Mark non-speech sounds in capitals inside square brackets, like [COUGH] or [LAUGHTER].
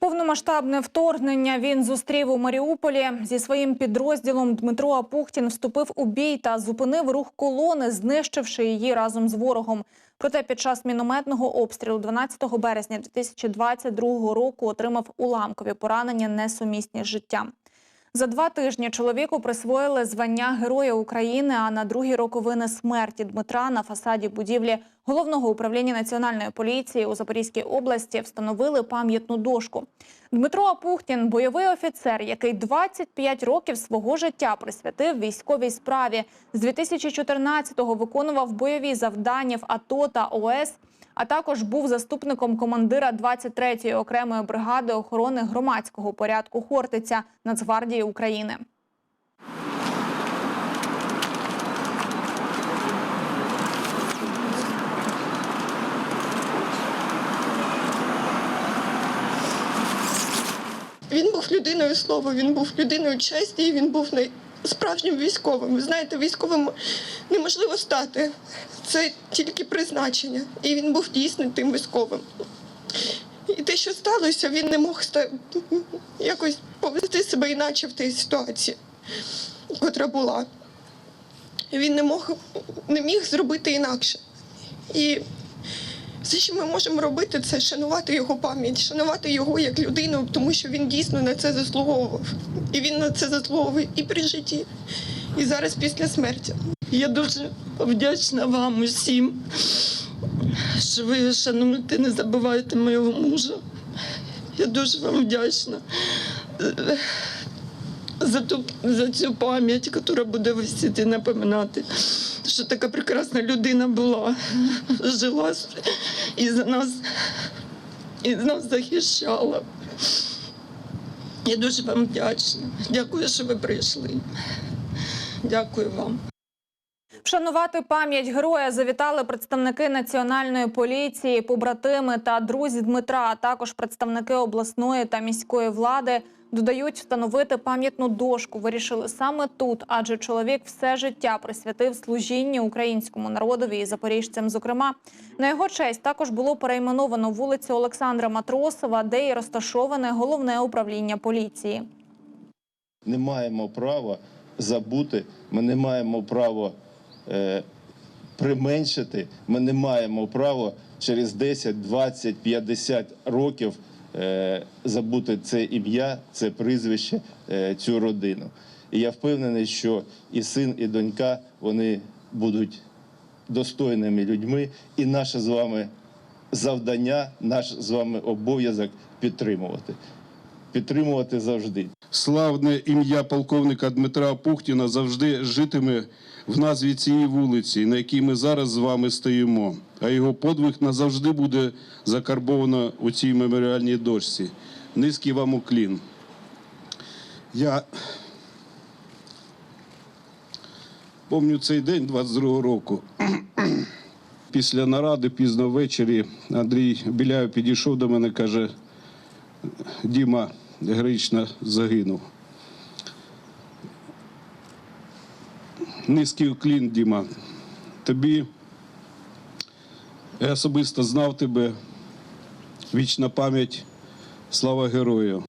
Повномасштабне вторгнення він зустрів у Маріуполі. Зі своїм підрозділом Дмитро Апухтін вступив у бій та зупинив рух колони, знищивши її разом з ворогом. Проте під час мінометного обстрілу 12 березня 2022 року отримав уламкові поранення, несумісні з життям. За два тижні чоловіку присвоїли звання Героя України. А на другі роковини смерті Дмитра на фасаді будівлі головного управління національної поліції у Запорізькій області встановили пам'ятну дошку. Дмитро Апухтін бойовий офіцер, який 25 років свого життя присвятив військовій справі. З 2014-го виконував бойові завдання в АТО та ОС а також був заступником командира 23-ї окремої бригади охорони громадського порядку Хортиця Нацгвардії України. Він був людиною слова, він був людиною честі, він був не справжнім військовим. Ви знаєте, військовим неможливо стати. Це тільки призначення. І він був дійсно тим військовим. І те, що сталося, він не мог якось повести себе іначе в тій ситуації, котра була. Він не мог не міг зробити інакше. І все, що ми можемо робити, це шанувати його пам'ять, шанувати його як людину, тому що він дійсно на це заслуговував. І він на це заслуговує і при житті, і зараз після смерті. Я дуже вдячна вам усім, що ви шануєте, не забуваєте моєго мужа. Я дуже вам вдячна е, за ту, за цю пам'ять, яка буде висіти, напоминати, що така прекрасна людина була, жила і за нас, і нас захищала. Я дуже вам вдячна. Дякую, що ви прийшли. Дякую вам. Вшанувати пам'ять героя завітали представники національної поліції, побратими та друзі Дмитра, а також представники обласної та міської влади. Додають, встановити пам'ятну дошку вирішили саме тут, адже чоловік все життя присвятив служінню українському народові і запоріжцям. Зокрема, на його честь також було перейменовано вулицю Олександра Матросова, де і розташоване головне управління поліції. не маємо права забути, ми не маємо права применшити, ми не маємо права через 10, 20, 50 років е, забути це ім'я, це прізвище, е, цю родину. І я впевнений, що і син, і донька вони будуть достойними людьми, і наше з вами завдання, наш з вами обов'язок підтримувати. Підтримувати завжди. Славне ім'я полковника Дмитра Пухтіна завжди житиме в назві цієї вулиці, на якій ми зараз з вами стоїмо. А його подвиг назавжди буде закарбовано у цій меморіальній дошці. Низький вам уклін. Я пам'ятаю цей день 22-го року. [CLEARS THROAT] Після наради пізно ввечері Андрій Біляєв підійшов до мене каже: Діма героїчно загинув. Низький уклін, Діма. Тобі я особисто знав тебе. Вічна пам'ять, слава герою.